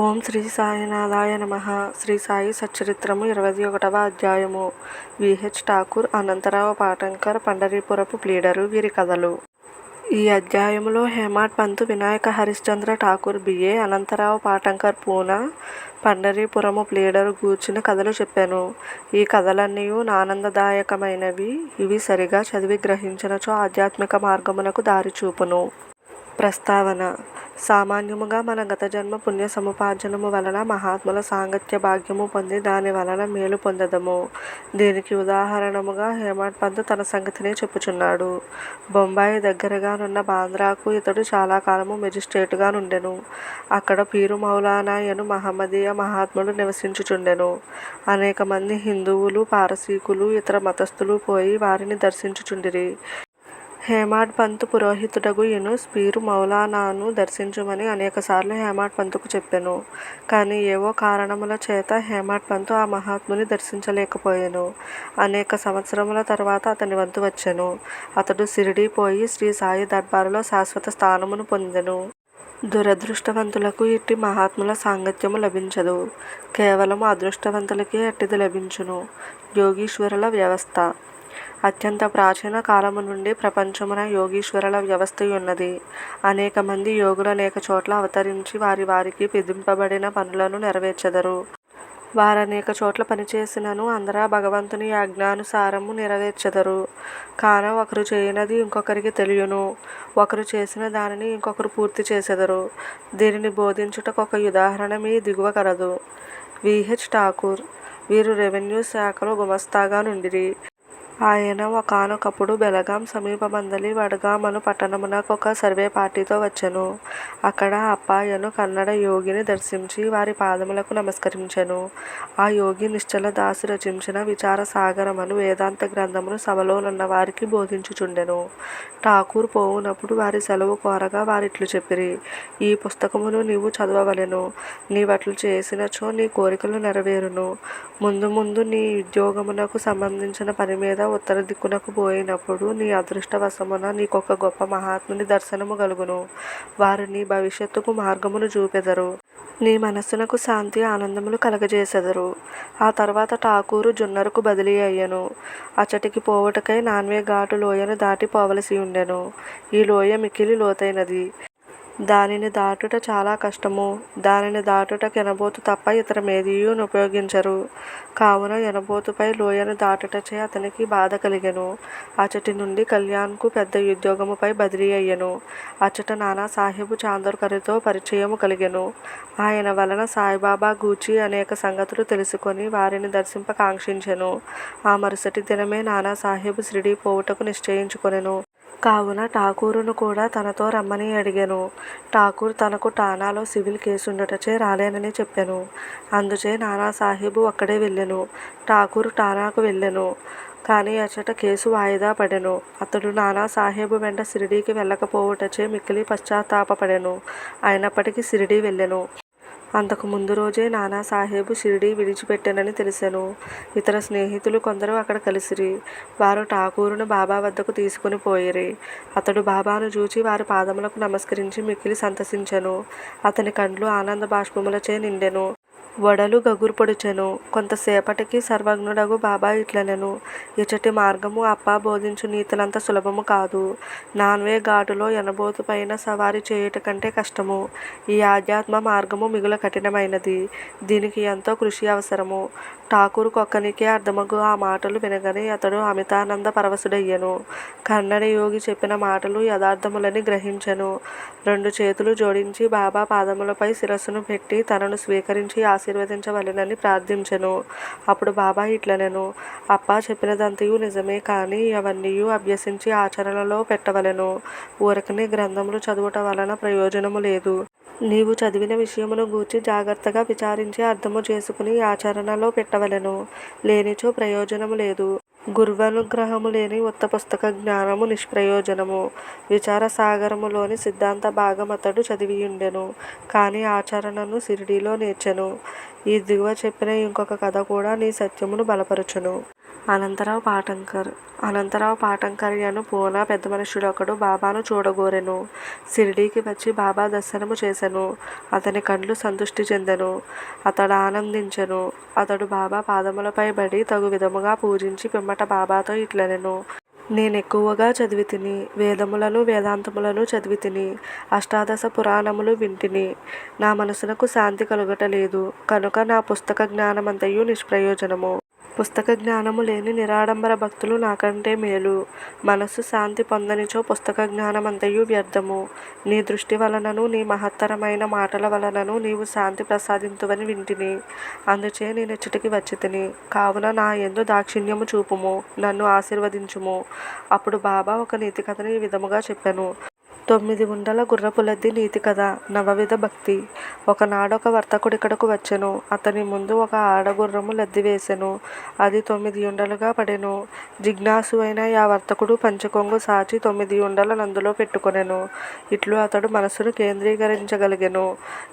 ఓం శ్రీ సాయినాథాయ నమ. శ్రీ సాయి సచ్చరిత్రము ఇరవై ఒకటవ అధ్యాయము విహెచ్ ఠాకూర్ అనంతరావు పాటంకర్ పండరీపురపు ప్లీడరు వీరి కథలు. ఈ అధ్యాయములో Hemad Pant Vinayak Harishchandra Thakur B A Anantrao Patankar Poona Pandharpur pleader గూర్చిన కథలు చెప్పాను. ఈ కథలన్నీ ఆనందదాయకమైనవి ఇవి సరిగా చదివి గ్రహించినచో ఆధ్యాత్మిక మార్గమునకు దారి చూపును. ప్రస్తావన. సామాన్యముగా మన గత జన్మ పుణ్య సముపార్జనము వలన మహాత్ముల సాంగత్య భాగ్యము పొంది దాని వలన మేలు పొందదము. దీనికి ఉదాహరణముగా హేమంత్ పంత్ తన సంగతినే చెప్పుచున్నాడు. బొంబాయి దగ్గరగానున్న బాంద్రాకు ఇతడు చాలా కాలము మెజిస్ట్రేట్గా నుండెను. అక్కడ పీరు మౌలానాయను మహమ్మదీయ మహాత్ముడు నివసించుచుండెను. అనేక మంది హిందువులు పారసీకులు ఇతర మతస్థులు పోయి వారిని దర్శించుచుండిరి. హేమాడ్ పంత్ పురోహితుడగు యూనుస్ పీరు మౌలానాను దర్శించుమని అనేకసార్లు హేమాడ్ పంతుకు చెప్పెను. కానీ ఏవో కారణముల చేత హేమాడ్ పంతు ఆ మహాత్ముని దర్శించలేకపోయెను. అనేక సంవత్సరముల తర్వాత అతని వంతు వచ్చెను. అతడు సిరిడి పోయి శ్రీ సాయి దర్బారులో శాశ్వత స్థానమును పొందెను. దురదృష్టవంతులకు ఇట్టి మహాత్ముల సాంగత్యము లభించదు. కేవలం అదృష్టవంతులకే అట్టిది లభించును. యోగీశ్వరుల వ్యవస్థ. అత్యంత ప్రాచీన కాలము నుండి ప్రపంచమున యోగీశ్వరుల వ్యవస్థయున్నది అనేక మంది యోగులు అనేక చోట్ల అవతరించి వారి వారికి విధింపబడిన పనులను నెరవేర్చెదరు. వారనేక చోట్ల పనిచేసినను అందరా భగవంతుని ఆజ్ఞానుసారము నెరవేర్చెదరు. కాన ఒకరు చేయనది ఇంకొకరికి తెలియును. ఒకరు చేసిన దానిని ఇంకొకరు పూర్తి చేసెదరు. దీనిని బోధించుటకు ఒక ఉదాహరణ మీ దిగువ కలదు. విహెచ్ ఠాకూర్ వీరు రెవెన్యూ శాఖలో గుమస్తాగా నుండిరి. ఆయన ఒకానొకప్పుడు బెలగాం సమీపమందలి వడగామను పట్టణమునకు సర్వే పార్టీతో వచ్చెను. అక్కడ అప్పాయను కన్నడ యోగిని దర్శించి వారి పాదములకు నమస్కరించెను. ఆ యోగి నిశ్చల దాసు రచించిన విచార సాగరమను వేదాంత గ్రంథమును సభలోనున్న వారికి బోధించుచుండెను. ఠాకూర్ పోవునప్పుడు వారి సెలవు కోరగా వారిట్లు చెప్పిరి ఈ పుస్తకమును నీవు చదవవలెను. నీవట్లు చేసినచో నీ కోరికలు నెరవేరును. ముందు ముందు నీ ఉద్యోగమునకు సంబంధించిన పని మీద ఉత్తర దిక్కునకు పోయినప్పుడు నీ అదృష్టవశమున నీకొక గొప్ప మహాత్ముని దర్శనము కలుగును వారు నీ భవిష్యత్తుకు మార్గమును చూపెదరు. నీ మనస్సునకు శాంతి ఆనందములు కలగజేసెదరు. ఆ తర్వాత ఠాకూరు జున్నరుకు బదిలీ అయ్యను. అచటికి పోవుటకై నాన్వే ఘాటు లోయను దాటి పోవలసి ఉండెను. ఈ లోయ మిక్కిలి లోతైనది. దానిని దాటుట చాలా కష్టము. దానిని దాటుటకు ఎనబోతు తప్ప ఇతరమేదియూ ఉపయోగించరు. కావున ఎనబోతుపై లోయను దాటుటచే అతనికి బాధ కలిగెను. అచ్చటి నుండి కళ్యాణ్కు పెద్ద ఉద్యోగముపై బదిలీ అయ్యెను. అచ్చట నానా సాహెబు చాందోర్కరుతో పరిచయము కలిగెను. ఆయన వలన సాయిబాబా గూచి అనేక సంగతులు తెలుసుకొని వారిని దర్శింపకాంక్షించెను ఆ మరుసటి దినమే నానా సాహెబు షిరిడీ పోవుటకు నిశ్చయించుకొనెను. కావున ఠాకూరును కూడా తనతో రమ్మని అడిగెను. ఠాకూర్ తనకు ఠానాలో సివిల్ కేసుండుటచే రాలేనని చెప్పెను. అందుచే నానా సాహెబు అక్కడే వెళ్ళెను. ఠాకూర్ ఠానాకు వెళ్ళెను. కానీ అచ్చట కేసు వాయిదా పడెను. అతడు నానా సాహెబు వెంట షిరిడీకి వెళ్ళకపోవుటచే మిక్కిలి పశ్చాత్తాపపడెను. అయినప్పటికీ షిరిడీ వెళ్ళెను. అంతకు ముందు రోజే నానా సాహెబు షిరిడీ విడిచిపెట్టానని తెలిసెను. ఇతర స్నేహితులు కొందరు అక్కడ కలిసిరి. వారు ఠాకూరును బాబా వద్దకు తీసుకుని పోయిరి. అతడు బాబాను చూచి వారి పాదములకు నమస్కరించి మిక్కిలి సంతసించెను. అతని కండ్లు ఆనంద బాష్పములచే నిండెను. వడలు గగుర్పొడుచెను. కొంతసేపటికి సర్వజ్ఞుడగు బాబా ఇట్లనెను. ఇచ్చటి మార్గము అప్ప బోధించు నీతులంత సులభము కాదు. నాన్వే ఘాటులో ఎనబోతు పైన సవారి చేయుట కంటే కష్టము. ఈ ఆధ్యాత్మ మార్గము మిగుల కఠినమైనది. దీనికి ఎంతో కృషి అవసరము. ఠాకూర్ కొక్కనికే అర్థమగు ఆ మాటలు వినగని అతడు అమితానంద పరవశుడయ్యెను. కన్నడ యోగి చెప్పిన మాటలు యథార్థములని గ్రహించెను. రెండు చేతులు జోడించి బాబా పాదములపై శిరస్సును పెట్టి తనను స్వీకరించి ఆశీర్వదించవలెనని ప్రార్థించెను. అప్పుడు బాబా ఇట్లనెను అప్ప చెప్పినదంతయు నిజమే కానీ అవన్నీ అభ్యసించి ఆచరణలో పెట్టవలెను. ఊరకనే గ్రంథములు చదువుట వలన ప్రయోజనము లేదు. నీవు చదివిన విషయమును గూర్చి జాగ్రత్తగా విచారించి అర్థము చేసుకుని ఆచరణలో పెట్టవలెను. లేనిచో ప్రయోజనము లేదు. గుర్వానుగ్రహము లేని ఉత్త పుస్తక జ్ఞానము నిష్ప్రయోజనము. విచార సాగరములోని సిద్ధాంత భాగం అతడు చదివియుండెను కానీ ఆచరణను షిరిడీలో నేర్చెను. ఈ దిగువ చెప్పిన ఇంకొక కథ కూడా నీ సత్యమును బలపరచును. అనంతరావు పాటంకర్ అనంతరావు పాటంకర్యను పూనా ఒకడు బాబాను చూడగోరెను. షిరిడీకి వచ్చి బాబా దర్శనము చేసెను. అతని కండ్లు సంతుష్టి చెందెను. అతడానందించెను. అతడు బాబా పాదములపై బడి తగు విధముగా పూజించి పిమ్మట బాబాతో ఇట్లనెను. నేనెక్కువగా చదివితిని. వేదములను వేదాంతములను చదివితిని. అష్టాదశ పురాణములు వింటిని. నా మనసునకు శాంతి కలుగటలేదు. కనుక నా పుస్తక జ్ఞానమంతయు నిష్ప్రయోజనము. పుస్తక జ్ఞానము లేని నిరాడంబర భక్తులు నాకంటే మేలు. మనస్సు శాంతి పొందనిచో పుస్తక జ్ఞానమంతయు వ్యర్థము. నీ దృష్టి వలనను నీ మహత్తరమైన మాటల వలనను నీవు శాంతి ప్రసాదింతువని వింటిని. అందుచే నేను ఎచ్చటికి వచ్చితిని. కావున నా ఎందు దాక్షిణ్యము చూపుము. నన్ను ఆశీర్వదించుము. అప్పుడు బాబా ఒక నీతికథను ఈ విధముగా చెప్పాను తొమ్మిది ఉండల గుర్రపులద్ది నీతికథ నవవిధ భక్తి ఒకనాడొక వర్తకుడిక్కడకు వచ్చెను. అతని ముందు ఒక ఆడగుర్రము లద్ది వేసెను అది తొమ్మిది ఉండలుగా పడెను. జిజ్ఞాసువైన ఆ వర్తకుడు పంచకొంగు సాచి తొమ్మిది తొమ్మిదియుండల నందులో పెట్టుకొనెను. ఇట్లు అతడు మనస్సును కేంద్రీకరించగలిగెను.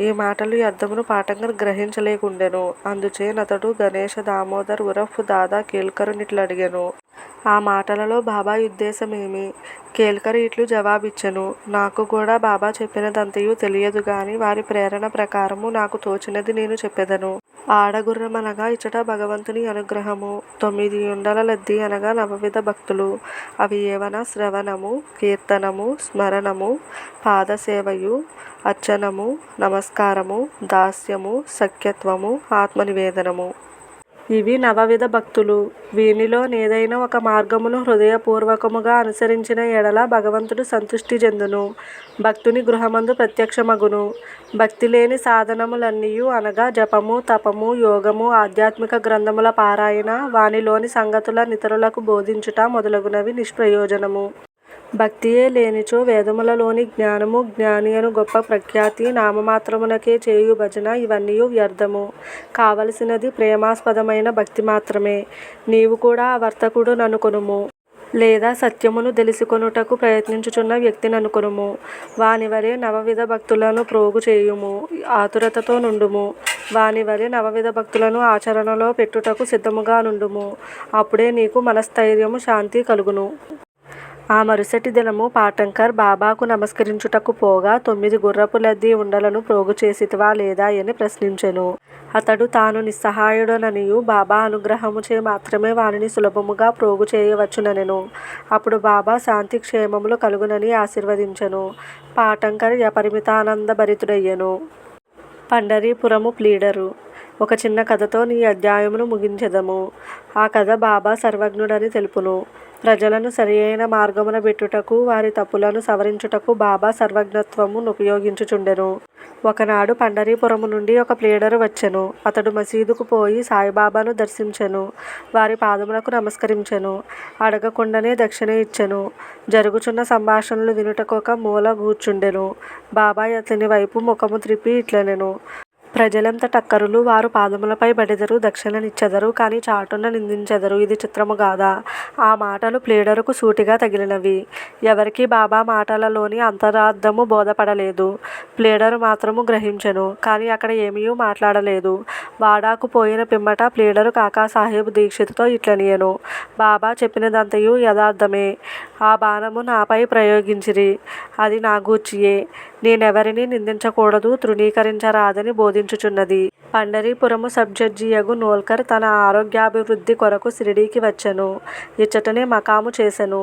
ఈ మాటలు అర్థమును పాఠంగా గ్రహించలేకుండెను. అందుచేనతడు గణేష దామోదర్ ఉరఫ్ దాదా కేల్కరునిట్లు అడిగాను ఆ మాటలలో బాబా ఉద్దేశమేమి కేల్కర్ ఇట్లు జవాబిచ్చెను. నాకు కూడా బాబా చెప్పినదంతయు తెలియదుగాని వారి ప్రేరణ ప్రకారము నాకు తోచినది నేను చెప్పెదను. ఆడగుర్రమనగా ఇచ్చట భగవంతుని అనుగ్రహము. తొమ్మిదియుండల లద్ది అనగా నవవిధ భక్తులు. అవి ఏవన శ్రవణము, కీర్తనము, స్మరణము, పాదసేవయు, అర్చనము, నమస్కారము, దాస్యము, సఖ్యత్వము, ఆత్మనివేదనము. ఇవి నవవిధ భక్తులు. వీనిలో ఏదైనా ఒక మార్గమును హృదయపూర్వకముగా అనుసరించిన ఎడల భగవంతుడు సంతుష్టి చెందును. భక్తుని గృహమందు ప్రత్యక్షమగును. భక్తి లేని సాధనములన్నీయు అనగా జపము, తపము, యోగము, ఆధ్యాత్మిక గ్రంథముల పారాయణ, వానిలోని సంగతుల నితరులకు బోధించుట మొదలగునవి నిష్ప్రయోజనము. భక్తియే లేనిచో వేదములలోని జ్ఞానము, జ్ఞాని అను గొప్ప ప్రఖ్యాతి, నామమాత్రమునకే చేయు భజన ఇవన్నీయు వ్యర్థము. కావలసినది ప్రేమాస్పదమైన భక్తి మాత్రమే. నీవు కూడా ఆ వర్తకుడు ననుకొనుము. లేదా సత్యమును తెలుసుకొనుటకు ప్రయత్నించుచున్న వ్యక్తిననుకొనుము. వానివలె నవవిధ భక్తులను ప్రోగు చేయుము. ఆతురతతో నుండుము. వానివలె నవవిధ భక్తులను ఆచరణలో పెట్టుటకు సిద్ధముగా నుండుము. అప్పుడే నీకు మనస్థైర్యము శాంతి కలుగును. ఆ మరుసటి దినము పాటంకర్ బాబాకు నమస్కరించుటకు పోగా తొమ్మిది గుర్రపు లద్ది ఉండలను ప్రోగు చేసితివా లేదా అని ప్రశ్నించెను. అతడు తాను నిస్సహాయుడననియు బాబా అనుగ్రహముచే మాత్రమే వానిని సులభముగా ప్రోగు చేయవచ్చుననెను. అప్పుడు బాబా శాంతి క్షేమములు కలుగునని ఆశీర్వదించెను. పాటంకర్ యపరిమితానందభరితుడయ్యెను. పండరీపురము ప్లీడరు ఒక చిన్న కథతో నీ అధ్యాయమును ముగించెదము. ఆ కథ బాబా సర్వజ్ఞుడని తెలుపును. ప్రజలను సరియైన మార్గమున పెట్టుటకు వారి తప్పులను సవరించుటకు బాబా సర్వజ్ఞత్వమును ఉపయోగించుచుండెను ఒకనాడు పండరీపురము నుండి ఒక ప్లేడరు వచ్చెను. అతడు మసీదుకు పోయి సాయిబాబాను దర్శించెను. వారి పాదములకు నమస్కరించెను. అడగకుండానే దక్షిణ ఇచ్చెను. జరుగుచున్న సంభాషణలు వినుటకు ఒక మూల కూర్చుండెను బాబా అతని వైపు ముఖము త్రిప్పి ఇట్లనెను. ప్రజలెంత టక్కరులు. వారు పాదములపై బడెదరు, దక్షిణ నిచ్చెదరు. కాని చాటున నిందించెదరు. ఇది చిత్రము గాదా? ఆ మాటలు ప్లీడరుకు సూటిగా తగిలినవి. ఎవరికీ బాబా మాటలలోని అంతరార్థము బోధపడలేదు. ప్లీడరు మాత్రము గ్రహించెను. కాని అక్కడ ఏమీ మాట్లాడలేదు. వాడాకు పోయిన పిమ్మట ప్లీడరు కాకాసాహెబ్ దీక్షితుతో ఇట్లనియను బాబా చెప్పినదంతయు యథార్థమే. ఆ బాణము నాపై ప్రయోగించిరి. అది నాగూర్చియే. నేనెవరిని నిందించకూడదు, తృణీకరించరాదని బోధించుచున్నది. పండరీపురము సబ్ జడ్జియగు నోల్కర్ తన ఆరోగ్యాభివృద్ధి కొరకు షిరిడీకి వచ్చెను. ఇచ్చటనే మకాము చేసెను.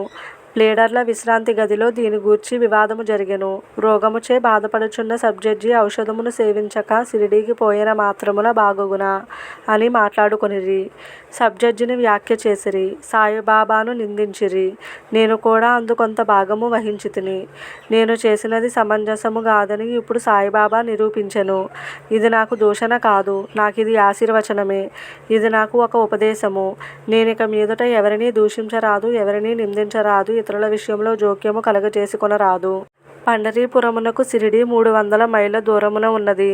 లీడర్ల విశ్రాంతి గదిలో దీని గూర్చి వివాదము జరిగెను. రోగముచే బాధపడుచున్న సబ్జడ్జి ఔషధమును సేవించక షిరిడీకి పోయిన మాత్రముల బాగగునా? అని మాట్లాడుకొనిరి. సబ్జడ్జిని వ్యాఖ్య చేసిరి. సాయిబాబాను నిందించిరి. నేను కూడా అందు కొంత భాగము వహించితిని. నేను చేసినది సమంజసము కాదని ఇప్పుడు సాయిబాబా నిరూపించెను. ఇది నాకు దూషణ కాదు. నాకు ఇది ఆశీర్వచనమే. ఇది నాకు ఒక ఉపదేశము. నేనిక మీదట ఎవరినీ దూషించరాదు, ఎవరినీ నిందించరాదు, ఇతరుల విషయంలో జోక్యము కలగజేసుకొనరాదు పండరీపురమునకు షిరిడీ మూడు వందల మైళ్ళ దూరమున ఉన్నది.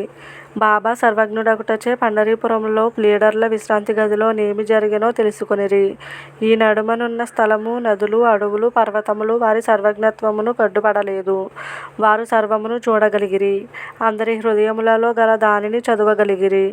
బాబా సర్వజ్ఞుడగుటచే పండరీపురంలో ప్లీడర్ల విశ్రాంతి గదిలో నేమి జరిగినో తెలుసుకొనిరి. ఈ నడుమనున్న స్థలము, నదులు, అడవులు, పర్వతములు వారి సర్వజ్ఞత్వమును కడ్డుపడలేదు. వారు సర్వమును చూడగలిగిరి. అందరి హృదయములలో గల దానిని చదవగలిగిరి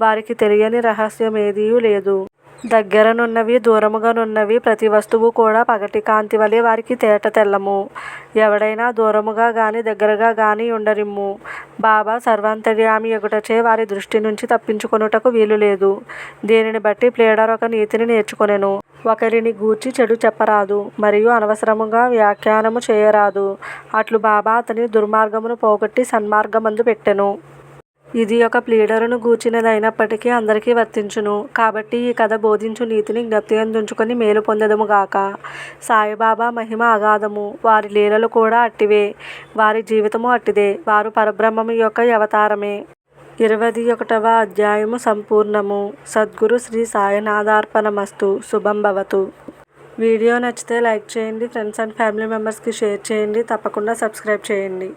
వారికి తెలియని రహస్యం ఏదీ లేదు. దగ్గరనున్నవి దూరముగానున్నవి ప్రతి వస్తువు కూడా పగటి కాంతి వలె వారికి తేట తెల్లము. ఎవడైనా దూరముగా గాని దగ్గరగా గాని ఉండరిమ్ము. బాబా సర్వాంతర్యామి ఎగుటచే వారి దృష్టి నుంచి తప్పించుకొనుటకు వీలు లేదు. దీనిని బట్టి ప్లేడర్ ఒక నీతిని నేర్చుకొనెను. ఒకరిని గూర్చి చెడు చెప్పరాదు మరియు అనవసరముగా వ్యాఖ్యానము చేయరాదు. అట్లు బాబా అతని దుర్మార్గమును పోగొట్టి సన్మార్గమందు పెట్టెను. ఇది ఒక ప్లీడరును గూర్చినదైనప్పటికీ అందరికీ వర్తించును. కాబట్టి ఈ కథ బోధించు నీతిని జ్ఞప్తియందుంచుకొని మేలు పొందెదముగాక సాయిబాబా మహిమ అగాధము. వారి లీలలు కూడా అట్టివే. వారి జీవితము అట్టిదే. వారు పరబ్రహ్మము యొక్క అవతారమే. ఇరవై ఒకటవ అధ్యాయము సంపూర్ణము. సద్గురు శ్రీ సాయినాథార్పణమస్తు శుభం భవతు. వీడియో నచ్చితే లైక్ చేయండి. ఫ్రెండ్స్ అండ్ ఫ్యామిలీ మెంబర్స్కి షేర్ చేయండి. తప్పకుండా సబ్స్క్రైబ్ చేయండి.